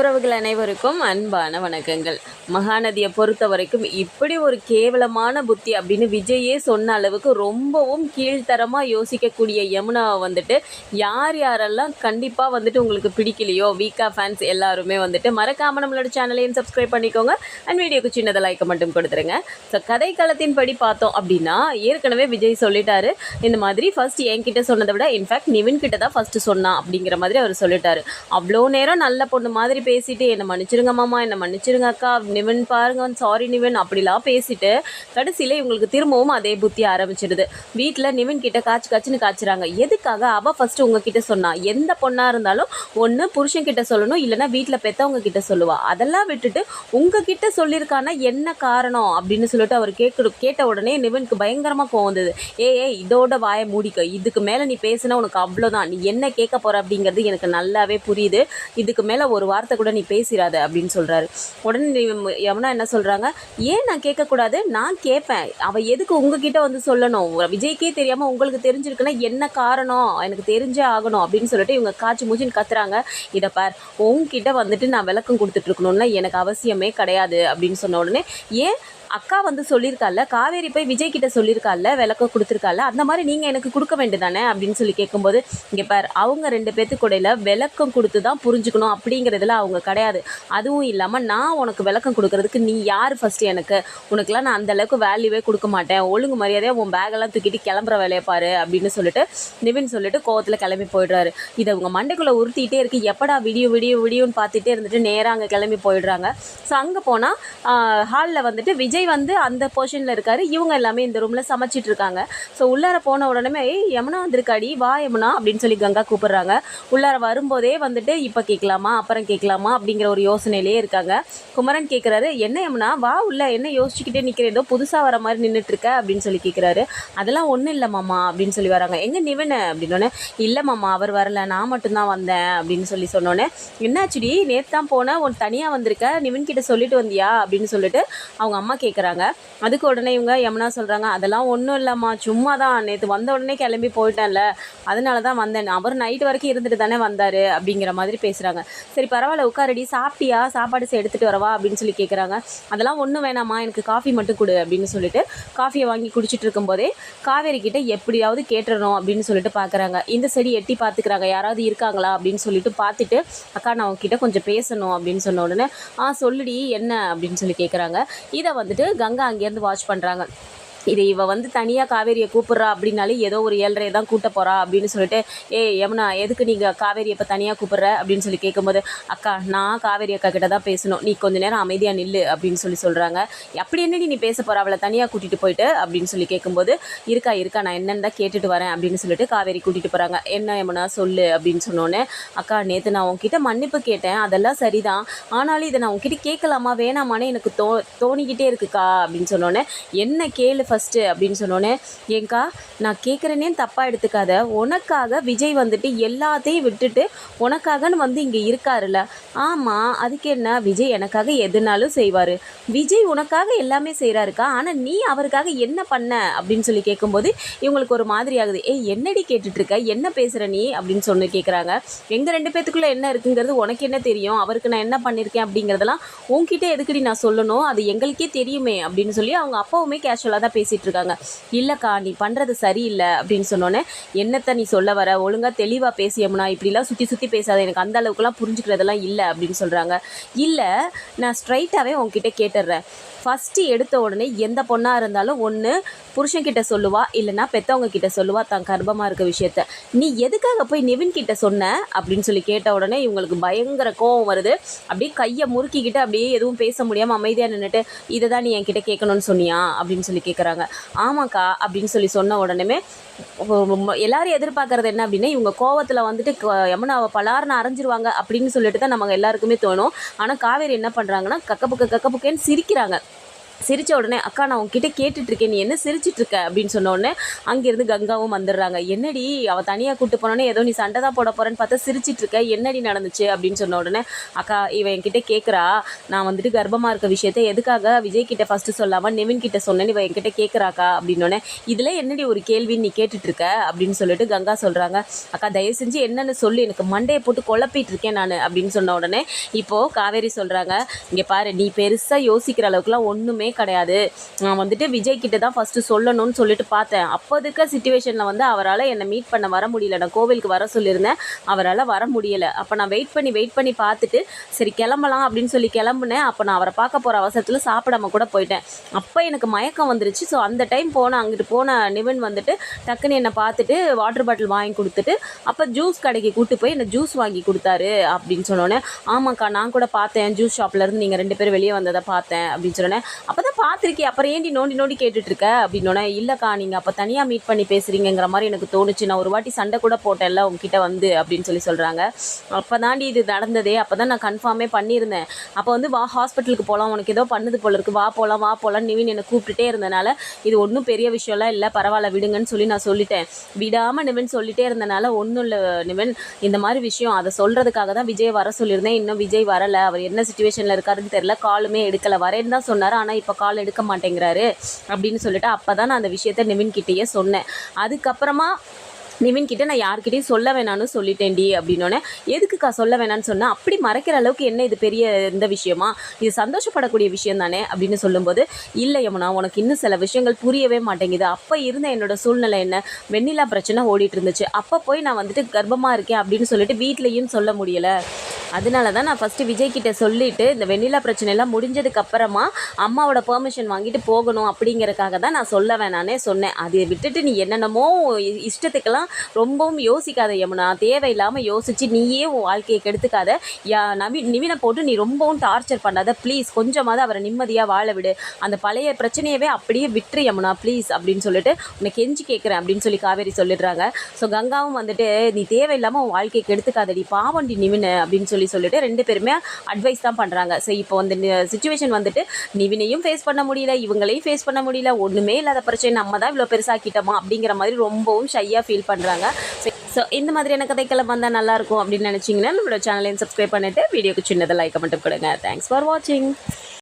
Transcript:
உறவுகள் அனைவருக்கும் அன்பான வணக்கங்கள். மகாநதியை பொறுத்த வரைக்கும் இப்படி ஒரு கேவலமான புத்தி அப்படின்னு விஜயே சொன்ன அளவுக்கு ரொம்பவும் கீழ்த்தரமாக யோசிக்கக்கூடிய யமுனாவை வந்துட்டு யார் யாரெல்லாம் கண்டிப்பாக வந்துட்டு உங்களுக்கு பிடிக்கலையோ வீக்கா ஃபேன்ஸ் எல்லாருமே வந்துட்டு மறக்காமல் நம்மளோட சேனலையும் சப்ஸ்கிரைப் பண்ணிக்கோங்க. அண்ட் வீடியோக்கு சின்னதை லைக் மட்டும் கொடுத்துருங்க. ஸோ கதை படி பார்த்தோம் அப்படின்னா ஏற்கனவே விஜய் சொல்லிட்டாரு. இந்த மாதிரி ஃபர்ஸ்ட் என்கிட்ட சொன்னதை விட இன்ஃபேக்ட் நிவின் கிட்ட தான் ஃபர்ஸ்ட் சொன்னான் அப்படிங்கிற மாதிரி அவர் சொல்லிட்டாரு. அவ்வளோ நேரம் நல்ல பொண்ணு மாதிரி பேசிட்டு என்னை மன்னிச்சிருங்க மாமா என்னை மன்னிச்சிருங்க அக்கா. நிவன் பாருங்க சாரி நிவன் அப்படிலாம் பேசிட்டு கடைசியில் இவங்களுக்கு திரும்பவும் அதே புத்தி ஆரம்பிச்சிடுது வீட்டில் நிவன் கிட்ட காய்ச்சி காய்ச்சின்னு காய்ச்சுறாங்க. எதுக்காக அவள் ஃபர்ஸ்ட் உங்ககிட்ட சொன்னா? எந்த பொண்ணாக இருந்தாலும் ஒன்று புருஷன் கிட்ட சொல்லணும் இல்லைன்னா வீட்டில் பெற்றவங்க கிட்ட சொல்லுவா. அதெல்லாம் விட்டுட்டு உங்ககிட்ட சொல்லியிருக்கானா என்ன காரணம்? அப்படின்னு சொல்லிட்டு அவர் கேட்க கேட்ட உடனே நிவனுக்கு பயங்கரமாக கோவம் வந்தது. ஏ ஏ இதோட வாயை மூடிக்க. இதுக்கு மேலே நீ பேசினா உனக்கு அவ்வளோதான் நீ என்ன கேட்க போற? அப்படிங்கிறது எனக்கு நல்லாவே புரியுது. இதுக்கு மேலே ஒரு வார்த்தை கூட நீ பேசிடாத அப்படின்னு சொல்கிறாரு உடனே யமுனா என்ன சொல்கிறாங்க ஏன் நான் கேட்கக்கூடாது? நான் கேட்பேன். அவள் எதுக்கு உங்ககிட்ட வந்து சொல்லணும்? விஜய்க்கே தெரியாமல் உங்களுக்கு தெரிஞ்சிருக்குன்னா என்ன காரணம்? எனக்கு தெரிஞ்சே ஆகணும் அப்படின்னு சொல்லிட்டு இவங்க காய்ச்சி மூச்சின்னு கத்துறாங்க. இதை பார் உங்ககிட்ட வந்துட்டு நான் விளக்கம் கொடுத்துட்ருக்கணும்னா எனக்கு அவசியமே கிடையாது அப்படின்னு சொன்ன உடனே ஏன் அக்கா வந்து சொல்லியிருக்கால காவேரி போய் விஜய் கிட்ட சொல்லியிருக்கால விளக்கம் கொடுத்துருக்கால அந்த மாதிரி நீங்கள் எனக்கு கொடுக்க வேண்டியதானே அப்படின்னு சொல்லி கேட்கும்போது இங்கே பார் அவங்க ரெண்டு பேர்த்து கூடையில் விளக்கம் கொடுத்து தான் புரிஞ்சுக்கணும் அப்படிங்கிறதுல அவங்க கிடையாது. அதுவும் இல்லாமல் நான் உனக்கு விளக்கம் கொடுக்கறதுக்கு நீ யார் ஃபஸ்ட்டு எனக்கு? உனக்குலாம் நான் அந்த அளவுக்கு வேல்யூவே கொடுக்க மாட்டேன். ஒழுங்கு மரியாதையாக உன் பேக்கெல்லாம் தூக்கிட்டு கிளம்புற வேலையை பாரு அப்படின்னு சொல்லிட்டு நிவின் சொல்லிட்டு கோவத்தில் கிளம்பி போயிடுறாரு. இதை அவங்க மண்டைக்குள்ளே உறுத்திட்டே இருக்கு. எப்படா விடியோ விடியோ விடியோன்னு பார்த்துட்டே இருந்துட்டு நேராக அங்கே கிளம்பி போயிடுறாங்க. ஸோ அங்கே போனால் ஹாலில் வந்துட்டு விஜய் வந்து அந்த போர்ஷனில் இருக்காரு. இவங்க எல்லாமே இந்த ரூமில் சமைச்சிட்டு இருக்காங்க. ஸோ உள்ளார போன உடனே ஏய் யமுனா வந்திருக்காடி வா யமுனா அப்படின்னு சொல்லி கங்கா கூப்பிடுறாங்க. உள்ளார வரும்போதே வந்துட்டு இப்போ கேட்கலாமா அப்புறம் கேட்கலாமா அப்படிங்கிற ஒரு யோசனையிலே இருக்காங்க. குமரன் கேட்குறாரு என்ன யமுனா? வா உள்ள என்ன யோசிச்சுக்கிட்டே நிற்கிறேன் ஏதோ புதுசாக வர மாதிரி நின்றுட்டு இருக்க அப்படின்னு சொல்லி கேட்குறாரு அதெல்லாம் ஒன்றும் இல்லை மாமா அப்படின்னு சொல்லி வராங்க. எங்கே நிவனு? அப்படின்னோடனே இல்லை மாமா அவர் வரல நான் மட்டும்தான் வந்தேன் அப்படின்னு சொல்லி சொன்னோன்னே என்னாச்சுடி? நேற்று தான் போனேன் உன் தனியாக வந்திருக்க நிவன் கிட்ட சொல்லிட்டு வந்தியா? அப்படின்னு சொல்லிட்டு அவங்க அம்மா கேட்குறாங்க அதுக்கு உடனே இவங்க யமுனா சொல்கிறாங்க அதெல்லாம் ஒன்றும் இல்லைம்மா சும்மா தான் நேற்று வந்த உடனே கிளம்பி போயிட்டேன்ல. அதனால தான் வந்தேன் அவர் நைட் வரைக்கும் இருந்துட்டு தானே வந்தார் அப்படிங்கிற மாதிரி பேசுகிறாங்க சரி பரவாயில்ல உட்காரடி. சாப்பிட்டியா? சாப்பாடு எடுத்துகிட்டு வரவா? அப்படின்னு சொல்லி கேட்குறாங்க அதெல்லாம் ஒன்றும் வேணாம்மா. எனக்கு காஃபி மட்டும் கொடு அப்படின்னு சொல்லிட்டு காஃபியை வாங்கி குடிச்சிட்டு இருக்கும்போதே காவேரி கிட்ட எப்படியாவது கேட்டுறணும் அப்படின்னு சொல்லிட்டு பார்க்குறாங்க இந்த செடி எட்டி பார்த்துக்கிறாங்க யாராவது இருக்காங்களா? அப்படின்னு சொல்லிட்டு பார்த்துட்டு அக்கா நான் உங்ககிட்ட கொஞ்சம் பேசணும் அப்படின்னு சொன்ன உடனே ஆ சொல்லுடி. என்ன? அப்படின்னு சொல்லி கேட்குறாங்க இதை வந்துட்டு கங்கா அங்கேருந்து வாட்ச் பண்ணுறாங்க இது இவ வந்து தனியாக காவேரியை கூப்பிட்றா அப்படின்னாலே ஏதோ ஒரு ஏழரை தான் கூட்ட போகிறா அப்படின்னு சொல்லிட்டு ஏ யமுனா எதுக்கு நீங்கள் காவேரியை இப்போ தனியாக கூப்பிட்ற? அப்படின்னு சொல்லி கேட்கும்போது அக்கா நான் காவேரி அக்கா கிட்ட தான் பேசணும். நீ கொஞ்ச நேரம் அமைதியாக நில்லு அப்படின்னு சொல்லி சொல்கிறாங்க அப்படி என்னடி நீ பேச போகிற அவளை தனியாக கூட்டிகிட்டு போயிட்டு அப்படின்னு சொல்லி கேட்கும்போது இருக்கா இருக்கா நான் என்னென்னு தான் கேட்டுட்டு வரேன் அப்படின்னு சொல்லிட்டு காவேரி கூட்டிகிட்டு போகிறாங்க என்ன யமுனா சொல்லு அப்படின்னு சொன்னோன்னே அக்கா நேற்று நான் உங்ககிட்ட மன்னிப்பு கேட்டேன். அதெல்லாம் சரிதான். ஆனாலும் இதை நான் உங்ககிட்ட கேட்கலாமா? வேணாமான்னு எனக்கு தோ தோணிக்கிட்டே இருக்குக்கா அப்படின்னு சொன்னோன்னே என்ன கேளு ஃபஸ்ட்டு அப்படின்னு சொன்னோன்னே ஏங்கா நான் கேட்குறேனே தப்பாக எடுத்துக்காத. உனக்காக விஜய் வந்துட்டு எல்லாத்தையும் விட்டுட்டு உனக்காகன்னு வந்து இங்கே இருக்காருல்ல. ஆமாம் அதுக்கு என்ன? விஜய் எனக்காக எதுனாலும் செய்வார். விஜய் உனக்காக எல்லாமே செய்கிறாருக்கா ஆனால் நீ அவருக்காக என்ன பண்ண? அப்படின்னு சொல்லி கேட்கும்போது இவங்களுக்கு ஒரு மாதிரி ஆகுது. ஏய் என்னடி கேட்டுட்ருக்க? என்ன பேசுகிற நீ? அப்படின்னு சொன்னு கேட்குறாங்க எங்கள் ரெண்டு பேத்துக்குள்ளே என்ன இருக்குங்கிறது உனக்கு என்ன தெரியும்? அவருக்கு நான் என்ன பண்ணியிருக்கேன் அப்படிங்கிறதெல்லாம் உன்கிட்ட எதுக்குடி நான் சொல்லணும்? அது எங்களுக்கே தெரியுமே அப்படின்னு சொல்லி அவங்க அப்பாவுமே கேஷுவலாக தான் பேசிகிட்டு இருக்காங்க இல்லைக்கா நீ பண்ணுறது சரியில்லை அப்படின்னு சொன்னோன்னே என்னத்தை நீ சொல்ல வர? ஒழுங்காக தெளிவாக பேசியம்னா இப்படிலாம் சுற்றி சுற்றி பேசாத. எனக்கு அந்த அளவுக்குலாம் புரிஞ்சுக்கிறதெல்லாம் இல்லை அப்படின்னு சொல்கிறாங்க இல்லை நான் ஸ்ட்ரைட்டாகவே உங்ககிட்ட கேட்டுடுறேன் ஃபஸ்ட்டு எடுத்த உடனே எந்த பொண்ணாக இருந்தாலும் ஒன்று புருஷன்கிட்ட சொல்லுவா இல்லைன்னா பெற்றவங்க கிட்ட சொல்லுவா தான் கர்ப்பமாக இருக்க விஷயத்த. நீ எதுக்காக போய் நிவின் கிட்ட சொன்ன? அப்படின்னு சொல்லி கேட்ட உடனே இவங்களுக்கு பயங்கர கோவம் வருது. அப்படியே கையை முறுக்கிக்கிட்டு அப்படியே எதுவும் பேச முடியாமல் அமைதியாக நின்றுட்டு இதை தான் நீ என்கிட்ட கேட்கணும்னு சொன்னியா? அப்படின்னு சொல்லி கேட்குறாங்க ஆமாக்கா அப்படின்னு சொல்லி சொன்ன உடனே எல்லாரும் எதிர்பார்க்கறது என்ன அப்படின்னா இவங்க கோவத்தில் வந்துட்டு க- யமுனாவை பலார்னு அரைஞ்சிருவாங்க அப்படின்னு சொல்லிட்டு தான் நமக்கு எல்லாருக்குமே தோணும். ஆனால் காவேரி என்ன பண்ணுறாங்கன்னா கக்கப்புக்கு கக்கப்புக்கேன்னு சிரிக்கிறாங்க. சிரித்த உடனே அக்கா நான் உங்ககிட்ட கேட்டுட்ருக்கேன். நீ என்ன சிரிச்சிட்ருக்க? அப்படின்னு சொன்ன உடனே அங்கேருந்து கங்காவும் வந்துடுறாங்க. என்னடி அவள் தனியாக கூப்பிட்டு போனோன்னே ஏதோ நீ சண்டை தான் போட போகிறேன்னு பார்த்தா சிரிச்சிட்ருக்க. என்னடி நடந்துச்சு? அப்படின்னு சொன்ன உடனே அக்கா இவன் என்கிட்ட கேட்குறா நான் வந்துட்டு கர்ப்பமாக இருக்க விஷயத்த எதுக்காக விஜய் கிட்ட ஃபஸ்ட்டு சொல்லாமல் நிவின் கிட்ட சொன்னேன்னு இவன் என்கிட்ட கேட்குறாக்கா அப்படின்னோடனே இதில் என்னடி ஒரு கேள்வின்னு நீ கேட்டுட்ருக்க? அப்படின்னு சொல்லிட்டு கங்கா சொல்கிறாங்க அக்கா தயவு செஞ்சு என்னென்னு சொல்லி. எனக்கு மண்டையை போட்டு குழப்பிட்டு இருக்கேன் நான். அப்படின்னு சொன்ன உடனே இப்போது காவேரி சொல்கிறாங்க இங்கே பாரு நீ பெருசாக யோசிக்கிற அளவுக்குலாம் ஒன்றுமே கிடையாது. நான் வந்துட்டு விஜய் கிட்ட தான் ஃபஸ்ட்டு சொல்லணும்னு சொல்லிட்டு பார்த்தேன். அப்போ இருக்க சுச்சுவேஷனில் வந்து அவரால் என்னை மீட் பண்ண வர முடியல. நான் கோவிலுக்கு வர சொல்லியிருந்தேன். அவரால் வர முடியல. அப்போ நான் வெயிட் பண்ணி வெயிட் பண்ணி பார்த்துட்டு சரி கிளம்பலாம் அப்படின்னு சொல்லி கிளம்புனேன். அப்போ நான் அவரை பார்க்க போகிற அவசரத்தில் சாப்பிடாம கூட போயிட்டேன். அப்போ எனக்கு மயக்கம் வந்துருச்சு. ஸோ அந்த டைம் போன அங்கிட்டு போன நிவன் வந்துட்டு டக்குன்னு என்னை பார்த்துட்டு வாட்டர் பாட்டில் வாங்கி கொடுத்துட்டு அப்போ ஜூஸ் கடைக்கு கூட்டு போய் என்னை ஜூஸ் வாங்கி கொடுத்தாரு அப்படின்னு சொன்னோன்னே ஆமாக்கா நான் கூட பார்த்தேன். ஜூஸ் ஷாப்லேருந்து நீங்கள் ரெண்டு பேரும் வெளியே வந்ததை பார்த்தேன். அப்படின்னு சொன்னேன் பார்த்துருக்கே அப்புறம் ஏண்டி நோண்டி நோண்டி கேட்டுட்ருக்க? அப்படின்னோடனே இல்லைக்கா நீங்கள் அப்போ தனியாக மீட் பண்ணி பேசுகிறீங்கிற மாதிரி எனக்கு தோணுச்சு. நான் ஒரு வாட்டி சண்டை கூட போட்டேன்ல உங்ககிட்ட வந்து அப்படின்னு சொல்லி சொல்கிறாங்க அப்போ தாண்டி இது நடந்ததே. அப்போ தான் நான் கன்ஃபார்மே பண்ணியிருந்தேன். அப்போ வந்து வா ஹாஸ்பிட்டலுக்கு போகலாம் உனக்கு ஏதோ பண்ணுது போல இருக்கு. வா போகலாம் வா போகலாம் நிவின் என்னை கூப்பிட்டுட்டே இருந்தனால இது ஒன்றும் பெரிய விஷயம்லாம் இல்லை. பரவாயில்ல விடுங்கன்னு சொல்லி நான் சொல்லிட்டேன். விடாமல் நிவன் சொல்லிட்டே இருந்தனால ஒன்றும் இல்லை நிவன். இந்த மாதிரி விஷயம் அதை சொல்கிறதுக்காக தான் விஜய் வர சொல்லியிருந்தேன். இன்னும் விஜய் வரலை. அவர் என்ன சுச்சுவேஷனில் இருக்காருன்னு தெரியல. காலுமே எடுக்கலை. வரேன்னு தான் சொன்னார். ஆனால் இப்போ கால் எடுக்க இருக்க மாட்டேங்கிறாரு அப்படின்னு சொல்லிட்டு அப்போ தான் நான் அந்த விஷயத்த நிவின்கிட்டேயே சொன்னேன். அதுக்கப்புறமா நிவின் கிட்ட நான் யார்கிட்டையும் சொல்ல வேணாம்னு சொல்லிட்டேன்டி அப்படின்னோடனே எதுக்குக்கா சொல்ல வேணாம்னு சொன்னால் அப்படி மறைக்கிற அளவுக்கு என்ன இது பெரிய இந்த விஷயமா? இது சந்தோஷப்படக்கூடிய விஷயம் தானே? அப்படின்னு சொல்லும்போது இல்லை யமுனா உனக்கு இன்னும் சில விஷயங்கள் புரியவே மாட்டேங்குது. அப்போ இருந்த என்னோட சூழ்நிலை என்ன? வெண்ணிலா பிரச்சனை ஓடிட்டு இருந்துச்சு. அப்போ போய் நான் வந்துட்டு கர்ப்பமாக இருக்கேன் அப்படின்னு சொல்லிட்டு வீட்லேயும் சொல்ல முடியலை. அதனால தான் நான் ஃபஸ்ட்டு விஜய் கிட்ட சொல்லிட்டு இந்த வெண்ணிலா பிரச்சனை எல்லாம் அம்மாவோட பெர்மிஷன் வாங்கிட்டு போகணும் அப்படிங்கிறதுக்காக தான் நான் சொல்ல வேணானே சொன்னேன். அதை விட்டுட்டு நீ என்னென்னமோ இஷ்டத்துக்கெல்லாம் ரொம்பவும் யோசிக்காத யமுனா. தேவையில்லாமல் யோசித்து நீயே உன் வாழ்க்கையை கெடுத்துக்காத. யா நவி நிவினை போட்டு நீ ரொம்பவும் டார்ச்சர் பண்ணாத. ப்ளீஸ் கொஞ்சமாவது அவரை நிம்மதியாக வாழ விடு. அந்த பழைய பிரச்சனையவே அப்படியே விட்டுரு யமுனா. ப்ளீஸ் அப்படின்னு சொல்லிட்டு உன்னை கெஞ்சி கேட்குறேன் அப்படின்னு சொல்லி காவேரி சொல்லிடுறாங்க. ஸோ கங்காவும் வந்துட்டு நீ தேவையில்லாமல் உன் வாழ்க்கையை கெடுத்துக்காதடி. பாவண்டி நிவினு அப்படின்னு சொல்லி சொல்லிட்டு ரெண்டு பேருமே அட்வைஸ் தான் பண்ணுறாங்க ஸோ இப்போ வந்து சுச்சுவேஷன் வந்துட்டு நிவினையும் ஃபேஸ் பண்ண முடியல இவங்களையும் ஃபேஸ் பண்ண முடியல ஒன்றுமே இல்லாத பிரச்சனை. நம்ம தான் இவ்வளோ பெருசாக்கிட்டோமா அப்படிங்கிற மாதிரி ரொம்பவும் ஷையாக ஃபீல் பண்ணுறாங்க ஸோ இந்த மாதிரியான கதைக்களை வந்தால் நல்லாயிருக்கும் அப்படின்னு நினச்சிங்கன்னா நம்மளோட சேனலையும் சப்ஸ்கிரைப் பண்ணிவிட்டு வீடியோக்கு சின்னதாக லைக் மட்டும் கொடுங்க. தேங்க்ஸ் ஃபார் வாட்சிங்